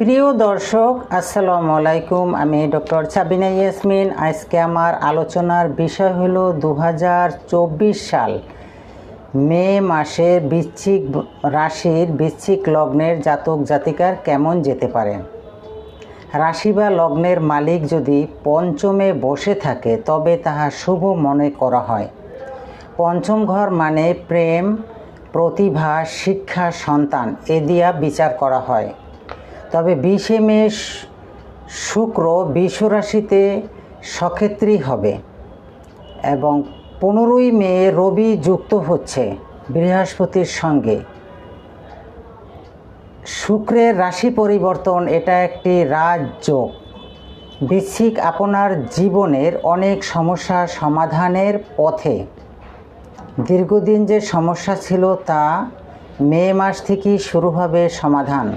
প্রিয় দর্শক, আসসালামু আলাইকুম। আমি ডক্টর সাবিনা ইয়াসমিন। আজকে আমার আলোচনার বিষয় হলো দু সাল, মে মাসে বৃশ্চিক রাশির বৃশ্চিক লগ্নের জাতক জাতিকার কেমন যেতে পারে? রাশি বা লগ্নের মালিক যদি পঞ্চমে বসে থাকে, তবে তাহা শুভ মনে করা হয়। পঞ্চম ঘর মানে প্রেম, প্রতিভা, শিক্ষা, সন্তান, এ দিয়া বিচার করা হয়। তবে বিশে মে শুক্র বিশ্বরাশিতে সক্ষেত্রী হবে এবং পনেরোই মে রবি যুক্ত হচ্ছে বৃহস্পতির সঙ্গে। শুক্রের রাশি পরিবর্তন এটা একটি রাজযোগ বৃশ্চিক আপনার জীবনের অনেক সমস্যা সমাধানের পথে দীর্ঘদিন যে সমস্যা ছিল তা মে মাস থেকেই শুরু হবে সমাধান।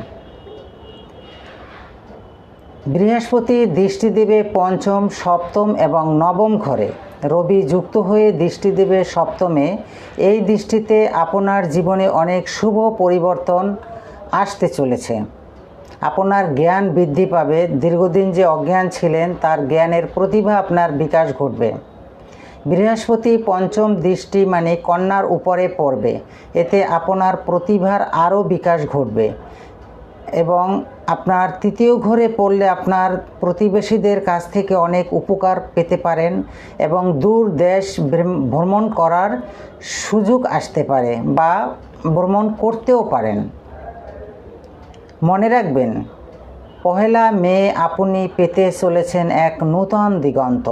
বৃহস্পতি দৃষ্টি দেবে পঞ্চম, সপ্তম এবং নবম ঘরে। রবি যুক্ত হয়ে দৃষ্টি দেবে সপ্তমে। এই দৃষ্টিতে আপনার জীবনে অনেক শুভ পরিবর্তন আসতে চলেছে। আপনার জ্ঞান বৃদ্ধি পাবে। দীর্ঘদিন যে অজ্ঞান ছিলেন, তার জ্ঞানের প্রতিভা আপনার বিকাশ ঘটবে। বৃহস্পতি পঞ্চম দৃষ্টি মানে কন্যার উপরে পড়বে। এতে আপনার প্রতিভার আরও বিকাশ ঘটবে এবং আপনার তৃতীয় ঘরে পড়লে আপনার প্রতিবেশীদের কাছ থেকে অনেক উপকার পেতে পারেন এবং দূর দেশ ভ্রমণ করার সুযোগ আসতে পারে বা ভ্রমণ করতেও পারেন। মনে রাখবেন, পহেলা মে আপনি পেতে চলেছেন এক নূতন দিগন্ত।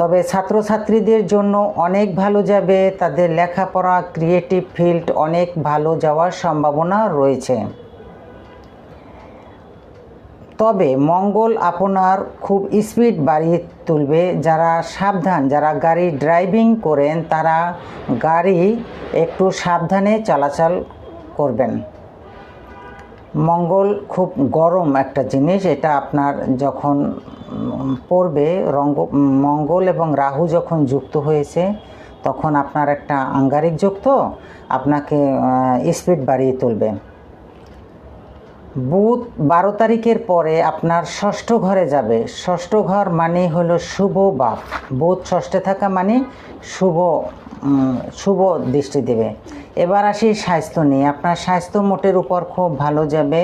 তবে ছাত্রছাত্রীদের জন্য অনেক ভালো যাবে, তাদের লেখাপড়া ক্রিয়েটিভ ফিল্ড অনেক ভালো যাওয়ার সম্ভাবনা রয়েছে। তবে মঙ্গল আপনার খুব স্পিড বাড়িয়ে তুলবে, যারা সাবধান, যারা গাড়ি ড্রাইভিং করেন, তারা গাড়ি একটু সাবধানে চলাচল করবেন। মঙ্গল খুব গরম একটা জিনিস, এটা আপনার যখন পড়বে রঙ্গ, মঙ্গল এবং রাহু যখন যুক্ত হয়েছে, তখন আপনার একটা আঙ্গারিক যুক্ত আপনাকে স্পিড বাড়িয়ে তুলবে। বুধ বারো তারিখের পরে আপনার ষষ্ঠ ঘরে যাবে। ষষ্ঠ ঘর মানে হলো শুভ বাপ। বুধ ষষ্ঠে থাকা মানে শুভ শুভ দৃষ্টি দেবে। এবার আসি স্বাস্থ্য নিয়ে। আপনার স্বাস্থ্য মোটের উপর খুব ভালো যাবে।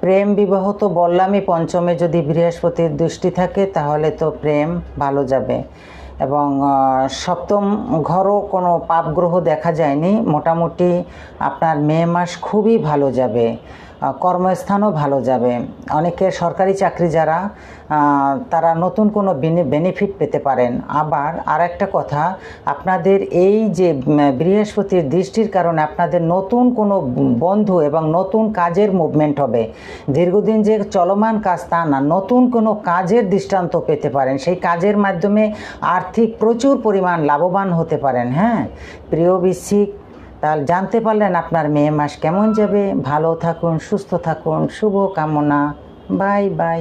প্রেম বিবাহ তো বললামই, পঞ্চমে যদি বৃহস্পতির দৃষ্টি থাকে তাহলে তো প্রেম ভালো যাবে। এবং সপ্তম ঘরও কোনো পাপ গ্রহ দেখা যায়নি। মোটামুটি আপনার মে মাস খুবই ভালো যাবে। কর্মস্থানও ভালো যাবে। অনেকে সরকারি চাকরি যারা তারা নতুন কোনো বেনিফিট পেতে পারেন। আবার আর একটা কথা, আপনাদের এই যে বৃহস্পতির দৃষ্টির কারণে আপনাদের নতুন কোনো বন্ধু এবং নতুন কাজের মুভমেন্ট হবে। দীর্ঘদিন যে চলমান কাজ তা না, নতুন কোনো কাজের দৃষ্টান্ত পেতে পারেন। সেই কাজের মাধ্যমে আর্থিক প্রচুর পরিমাণ লাভবান হতে পারেন। হ্যাঁ? প্রিয় বৃশ্চিক তাহলে জানতে পারলেন আপনার মেয়ে মাস কেমন যাবে। ভালো থাকুন, সুস্থ থাকুন, শুভ কামনা। Bye bye.